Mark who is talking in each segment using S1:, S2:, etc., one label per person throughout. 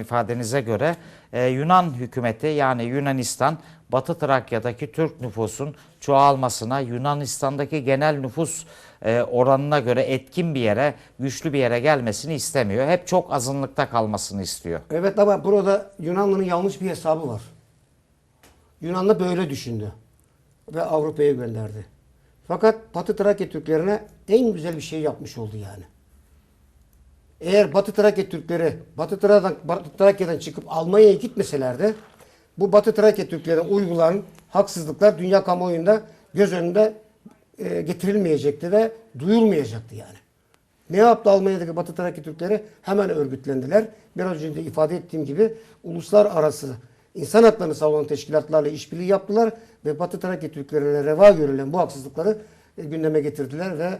S1: ifadenize göre e, Yunan hükümeti yani Yunanistan Batı Trakya'daki Türk nüfusun çoğalmasına Yunanistan'daki genel nüfus e, oranına göre etkin bir yere, güçlü bir yere gelmesini istemiyor. Hep çok azınlıkta kalmasını istiyor.
S2: Evet ama burada Yunanlı'nın yanlış bir hesabı var. Yunanlı böyle düşündü ve Avrupa'ya gönderdi. Fakat Batı Trakya Türklerine en güzel bir şey yapmış oldu yani. Eğer Batı Trakya Türkleri Batı Trakya'dan, Batı Trakya'dan çıkıp Almanya'ya gitmeselerdi bu Batı Trakya Türklerine uygulanan haksızlıklar dünya kamuoyunda göz önünde e, getirilmeyecekti ve duyulmayacaktı yani. Ne yaptı Almanya'daki Batı Trakya Türkleri? Hemen örgütlendiler. Biraz önce de ifade ettiğim gibi uluslararası insan haklarını savunan teşkilatlarla işbirliği yaptılar ve Batı Trakya Türklerine reva görülen bu haksızlıkları e, gündeme getirdiler ve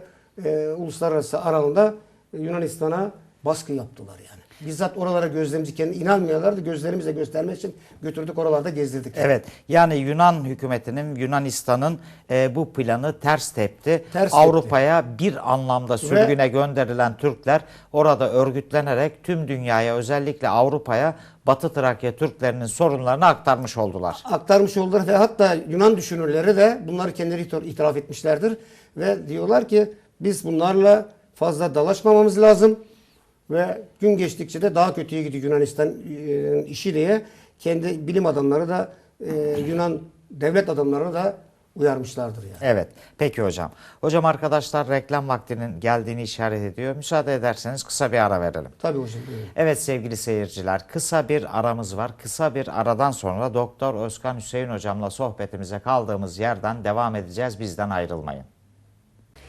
S2: e, uluslararası aralığında Yunanistan'a baskı yaptılar yani. Bizzat oralara gözlerimizi kendi inanmıyorlardı. Gözlerimizle göstermek için götürdük oralarda gezdirdik.
S1: Evet yani Yunan hükümetinin Yunanistan'ın e, bu planı ters tepti.
S2: Ters.
S1: Avrupa'ya bir anlamda sürgüne gönderilen Türkler orada örgütlenerek tüm dünyaya özellikle Avrupa'ya Batı Trakya Türklerinin sorunlarını aktarmış oldular.
S2: aktarmış oldular ve hatta Yunan düşünürleri de bunları kendileri itir- itiraf etmişlerdir. Ve diyorlar ki biz bunlarla fazla dalaşmamamız lazım ve gün geçtikçe de daha kötüye gidiyor Yunanistan e, işi diye kendi bilim adamları da e, Yunan devlet adamları da uyarmışlardır yani.
S1: Evet. Peki hocam. Hocam arkadaşlar reklam vaktinin geldiğini işaret ediyor. Müsaade ederseniz kısa bir ara verelim.
S2: Tabii hocam. buyurun.
S1: Evet sevgili seyirciler kısa bir aramız var. Kısa bir aradan sonra Doktor Özkan Hüseyin hocamla sohbetimize kaldığımız yerden devam edeceğiz. Bizden ayrılmayın.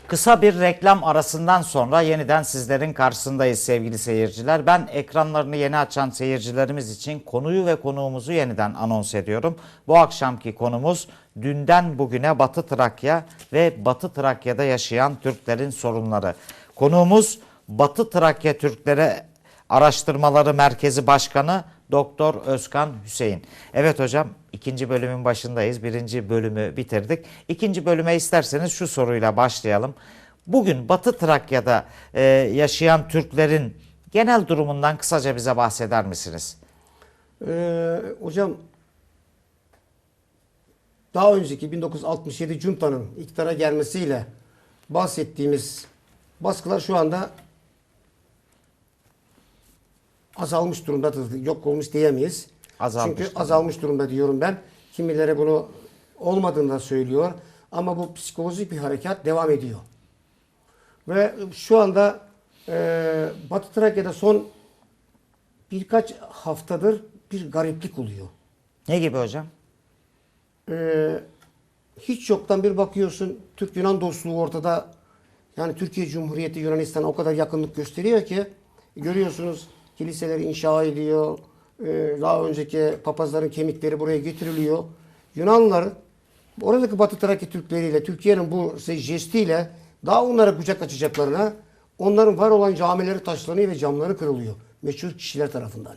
S1: Kısa bir reklam arasından sonra yeniden sizlerin karşısındayız sevgili seyirciler. Ben ekranlarını yeni açan seyircilerimiz için konuyu ve konuğumuzu yeniden anons ediyorum. Bu akşamki konumuz dünden bugüne Batı Trakya ve Batı Trakya'da yaşayan Türklerin sorunları. Konuğumuz Batı Trakya Türkleri Araştırmaları Merkezi Başkanı Doktor Özkan Hüseyin. Evet hocam ikinci bölümün başındayız. Birinci bölümü bitirdik. İkinci bölüme isterseniz şu soruyla başlayalım. Bugün Batı Trakya'da e, yaşayan Türklerin genel durumundan kısaca bize bahseder misiniz?
S2: Ee, hocam daha önceki 1967 Cunta'nın iktidara gelmesiyle bahsettiğimiz baskılar şu anda azalmış durumdadır. Yok olmuş diyemeyiz.
S1: Azalmış
S2: Çünkü
S1: durumda.
S2: azalmış durumda diyorum ben. Kimileri bunu olmadığını da söylüyor. Ama bu psikolojik bir harekat devam ediyor. Ve şu anda e, Batı Trakya'da son birkaç haftadır bir gariplik oluyor.
S1: Ne gibi hocam?
S2: Ee, hiç yoktan bir bakıyorsun Türk-Yunan dostluğu ortada. Yani Türkiye Cumhuriyeti Yunanistan'a o kadar yakınlık gösteriyor ki görüyorsunuz kiliseleri inşa ediyor. Ee, daha önceki papazların kemikleri buraya getiriliyor. Yunanlılar oradaki Batı Trakya Türkleriyle Türkiye'nin bu jestiyle daha onlara kucak açacaklarına onların var olan camileri taşlanıyor ve camları kırılıyor. Meşhur kişiler tarafından.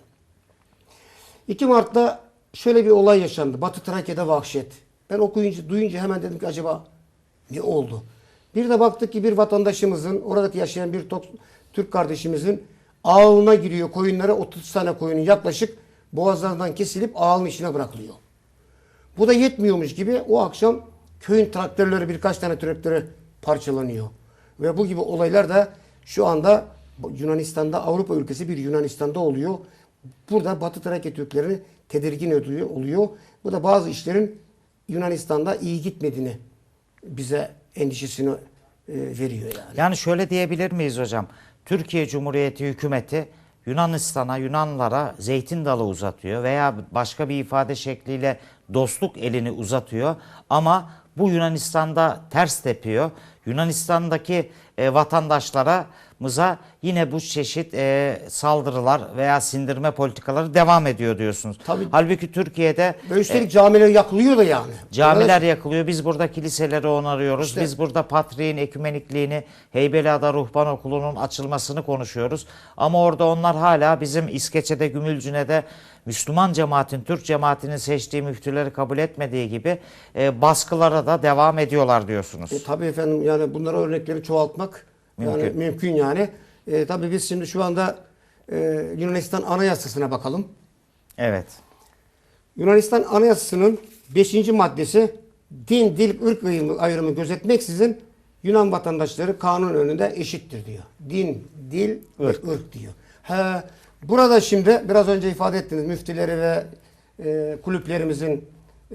S2: 2 Mart'ta şöyle bir olay yaşandı. Batı Trakya'da vahşet. Ben okuyunca, duyunca hemen dedim ki acaba ne oldu? Bir de baktık ki bir vatandaşımızın, oradaki yaşayan bir Türk kardeşimizin ağına giriyor koyunlara 30 tane koyunun yaklaşık boğazlarından kesilip ağın içine bırakılıyor. Bu da yetmiyormuş gibi o akşam köyün traktörleri birkaç tane traktörü parçalanıyor. Ve bu gibi olaylar da şu anda Yunanistan'da Avrupa ülkesi bir Yunanistan'da oluyor. Burada Batı Trakya Türklerini tedirgin oluyor. Bu da bazı işlerin Yunanistan'da iyi gitmediğini bize endişesini e, veriyor yani.
S1: Yani şöyle diyebilir miyiz hocam? Türkiye Cumhuriyeti hükümeti Yunanistan'a, Yunanlara zeytin dalı uzatıyor veya başka bir ifade şekliyle dostluk elini uzatıyor ama bu Yunanistan'da ters tepiyor. Yunanistan'daki e, vatandaşlara mıza yine bu çeşit e, saldırılar veya sindirme politikaları devam ediyor diyorsunuz.
S2: Tabii.
S1: Halbuki Türkiye'de
S2: Ve üstelik camiler yakılıyor da yani.
S1: Camiler yakılıyor. Biz burada kiliseleri onarıyoruz.
S2: İşte-
S1: Biz burada patriğin ekümenikliğini, Heybeliada Ruhban Okulu'nun açılmasını konuşuyoruz. Ama orada onlar hala bizim İskeçe'de, Gümülcüne'de Müslüman cemaatin, Türk cemaatinin seçtiği müftüleri kabul etmediği gibi e, baskılara da devam ediyorlar diyorsunuz.
S2: E, tabii efendim yani bunlara örnekleri çoğaltmak yani
S1: Mümkün.
S2: mümkün yani. E, tabii biz şimdi şu anda e, Yunanistan Anayasası'na bakalım.
S1: Evet.
S2: Yunanistan Anayasası'nın 5. maddesi din, dil, ırk ayrımı, gözetmeksizin Yunan vatandaşları kanun önünde eşittir diyor. Din, dil, ırk, ırk diyor. Ha, burada şimdi biraz önce ifade ettiniz müftüleri ve e, kulüplerimizin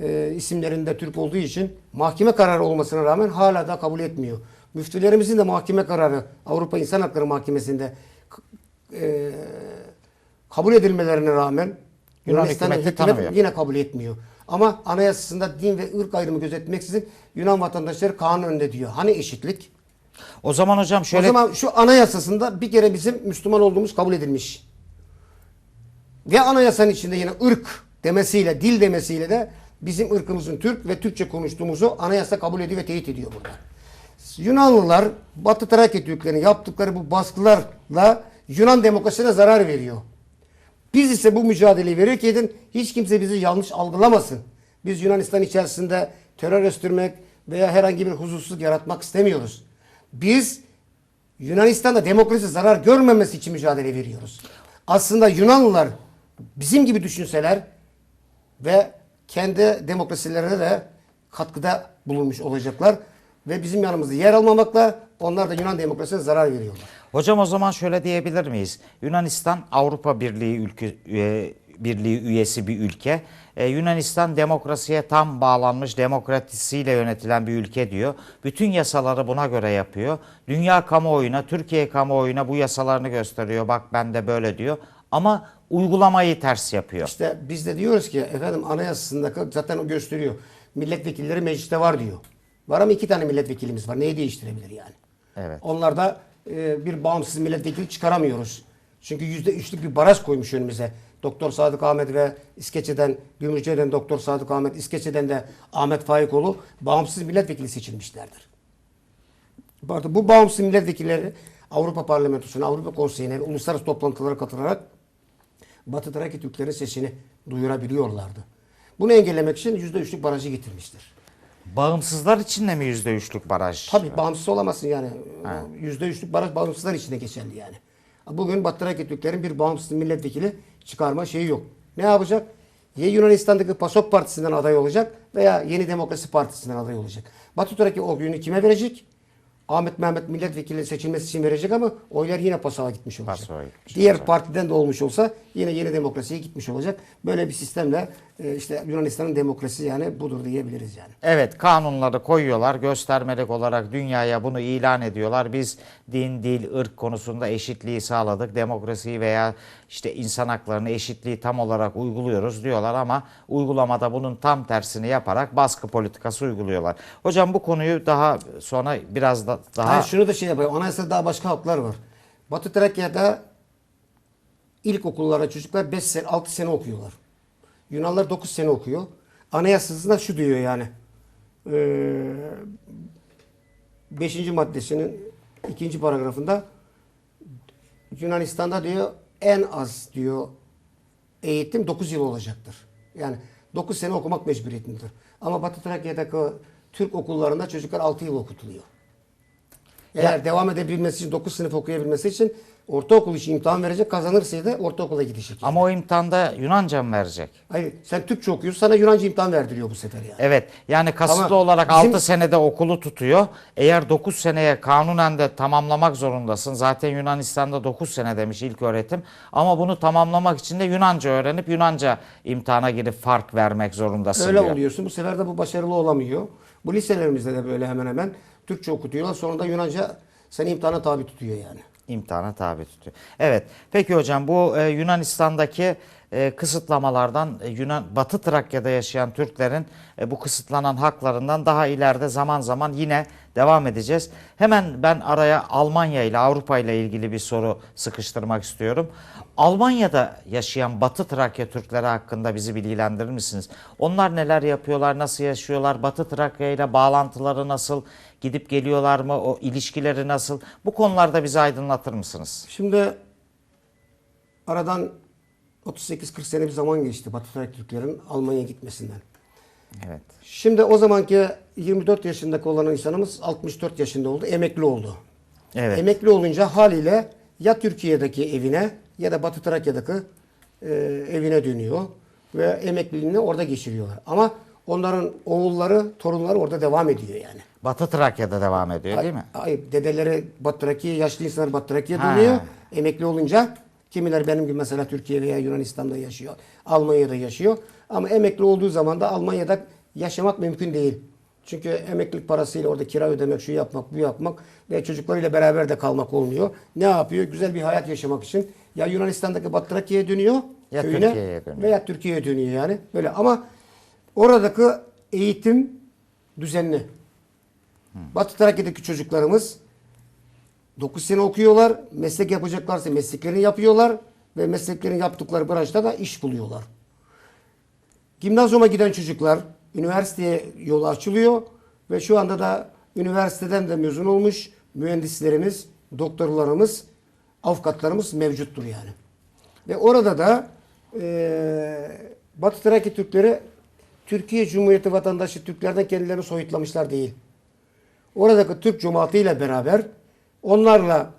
S2: e, isimlerinde Türk olduğu için mahkeme kararı olmasına rağmen hala da kabul etmiyor. Müftülerimizin de mahkeme kararı Avrupa İnsan Hakları Mahkemesi'nde e, kabul edilmelerine rağmen
S1: Yunan
S2: Yunanistan hükümet yine kabul etmiyor. Ama anayasasında din ve ırk ayrımı gözetmeksizin Yunan vatandaşları kanun önünde diyor. Hani eşitlik?
S1: O zaman hocam şöyle
S2: O zaman şu anayasasında bir kere bizim Müslüman olduğumuz kabul edilmiş. Ve anayasanın içinde yine ırk demesiyle, dil demesiyle de bizim ırkımızın Türk ve Türkçe konuştuğumuzu anayasa kabul ediyor ve teyit ediyor burada. Yunanlılar Batı Trakya Türklerinin yaptıkları bu baskılarla Yunan demokrasisine zarar veriyor. Biz ise bu mücadeleyi verirken hiç kimse bizi yanlış algılamasın. Biz Yunanistan içerisinde terör östürmek veya herhangi bir huzursuzluk yaratmak istemiyoruz. Biz Yunanistan'da demokrasi zarar görmemesi için mücadele veriyoruz. Aslında Yunanlılar bizim gibi düşünseler ve kendi demokrasilerine de katkıda bulunmuş olacaklar ve bizim yanımızda yer almamakla onlar da Yunan demokrasisine zarar veriyorlar.
S1: Hocam o zaman şöyle diyebilir miyiz? Yunanistan Avrupa Birliği ülke üye- Birliği üyesi bir ülke. Ee, Yunanistan demokrasiye tam bağlanmış, demokrasisiyle yönetilen bir ülke diyor. Bütün yasaları buna göre yapıyor. Dünya kamuoyuna, Türkiye kamuoyuna bu yasalarını gösteriyor. Bak ben de böyle diyor. Ama uygulamayı ters yapıyor.
S2: İşte biz de diyoruz ki efendim anayasasında zaten o gösteriyor. Milletvekilleri mecliste var diyor. Var ama iki tane milletvekilimiz var. Neyi değiştirebilir yani?
S1: Evet.
S2: Onlar da e, bir bağımsız milletvekili çıkaramıyoruz. Çünkü yüzde üçlük bir baraj koymuş önümüze. Doktor Sadık Ahmet ve İskeçe'den, Gümrükçe'den Doktor Sadık Ahmet, İskeçe'den de Ahmet Faikoğlu bağımsız milletvekili seçilmişlerdir. Pardon, bu bağımsız milletvekilleri Avrupa Parlamentosu'na, Avrupa Konseyi'ne ve uluslararası toplantılara katılarak Batı Trakya Türklerin sesini duyurabiliyorlardı. Bunu engellemek için yüzde üçlük barajı getirmiştir.
S1: Bağımsızlar için de mi yüzde üçlük baraj?
S2: Tabii bağımsız olamazsın yani. Yüzde üçlük baraj bağımsızlar içinde geçerli yani. Bugün Batı Trakya Türklerin bir bağımsız milletvekili çıkarma şeyi yok. Ne yapacak? Ya Yunanistan'daki PASOK Partisi'nden aday olacak veya Yeni Demokrasi Partisi'nden aday olacak. Batı Trakya o günü kime verecek? Ahmet Mehmet milletvekili seçilmesi için verecek ama oylar yine PASOK'a gitmiş olacak.
S1: PASOK'a gitmiş
S2: Diğer
S1: olacak.
S2: partiden de olmuş olsa yine Yeni Demokrasi'ye gitmiş olacak. Böyle bir sistemle işte Yunanistan'ın demokrasi yani budur diyebiliriz yani.
S1: Evet kanunları koyuyorlar göstermelik olarak dünyaya bunu ilan ediyorlar. Biz din, dil, ırk konusunda eşitliği sağladık. Demokrasiyi veya işte insan haklarını eşitliği tam olarak uyguluyoruz diyorlar ama uygulamada bunun tam tersini yaparak baskı politikası uyguluyorlar. Hocam bu konuyu daha sonra biraz da daha
S2: Ha, şunu da şey yapıyor. Anayasada daha başka haklar var. Batı Trakya'da ilkokullara çocuklar 5 sene, 6 sene okuyorlar. Yunanlar 9 sene okuyor. Anayasasında şu diyor yani. 5. maddesinin ikinci paragrafında Yunanistan'da diyor en az diyor eğitim 9 yıl olacaktır. Yani 9 sene okumak mecburiyetindedir. Ama Batı Trakya'daki Türk okullarında çocuklar 6 yıl okutuluyor. Eğer devam edebilmesi için 9 sınıf okuyabilmesi için ortaokul için imtihan verecek kazanırsaydı ortaokula gidecek.
S1: ama o imtihanda Yunanca mı verecek?
S2: Hayır sen Türkçe okuyorsun sana Yunanca imtihan verdiriyor bu sefer yani.
S1: Evet yani kasıtlı
S2: Ama
S1: olarak
S2: bizim-
S1: 6 senede okulu tutuyor. Eğer 9 seneye kanunen de tamamlamak zorundasın. Zaten Yunanistan'da 9 sene demiş ilk öğretim. Ama bunu tamamlamak için de Yunanca öğrenip Yunanca imtihana girip fark vermek zorundasın
S2: Öyle
S1: diyor.
S2: oluyorsun. Bu sefer de bu başarılı olamıyor. Bu liselerimizde de böyle hemen hemen Türkçe okutuyorlar. Sonra da Yunanca seni imtihana tabi tutuyor yani.
S1: İmtihana tabi tutuyor. Evet. Peki hocam bu e, Yunanistan'daki kısıtlamalardan e, Yunan Batı Trakya'da yaşayan Türklerin e, bu kısıtlanan haklarından daha ileride zaman zaman yine devam edeceğiz. Hemen ben araya Almanya ile Avrupa ile ilgili bir soru sıkıştırmak istiyorum. Almanya'da yaşayan Batı Trakya Türkleri hakkında bizi bilgilendirir misiniz? Onlar neler yapıyorlar, nasıl yaşıyorlar, Batı Trakya ile bağlantıları nasıl, gidip geliyorlar mı, o ilişkileri nasıl? Bu konularda bizi aydınlatır mısınız?
S2: Şimdi aradan 38-40 sene bir zaman geçti Batı Trakya Türklerin Almanya'ya gitmesinden.
S1: Evet.
S2: Şimdi o zamanki 24 yaşındaki olan insanımız 64 yaşında oldu, emekli oldu.
S1: Evet.
S2: Emekli olunca haliyle ya Türkiye'deki evine ya da Batı Trakya'daki e, evine dönüyor ve emekliliğini orada geçiriyorlar. Ama onların oğulları, torunları orada devam ediyor yani.
S1: Batı Trakya'da devam ediyor değil mi?
S2: Ay, dedeleri Batı Trakya'ya, yaşlı insanlar Batı Trakya'ya dönüyor. Emekli olunca kimiler benim gibi mesela Türkiye veya Yunanistan'da yaşıyor. Almanya'da yaşıyor. Ama emekli olduğu zaman da Almanya'da yaşamak mümkün değil. Çünkü emeklilik parasıyla orada kira ödemek, şu yapmak, bu yapmak ve çocuklarıyla beraber de kalmak olmuyor. Ne yapıyor? Güzel bir hayat yaşamak için ya Yunanistan'daki Batı Trakya'ya dönüyor,
S1: Ya
S2: köyüne
S1: Türkiye'ye dönüyor.
S2: veya Türkiye'ye dönüyor yani. Böyle ama oradaki eğitim düzenli. Batı Trakya'daki çocuklarımız 9 sene okuyorlar. Meslek yapacaklarsa mesleklerini yapıyorlar. Ve mesleklerini yaptıkları branşta da iş buluyorlar. Gimnazyuma giden çocuklar üniversiteye yolu açılıyor. Ve şu anda da üniversiteden de mezun olmuş mühendislerimiz, doktorlarımız, avukatlarımız mevcuttur yani. Ve orada da eee Batı Trakya Türkleri Türkiye Cumhuriyeti vatandaşı Türklerden kendilerini soyutlamışlar değil. Oradaki Türk cemaatiyle beraber onlarla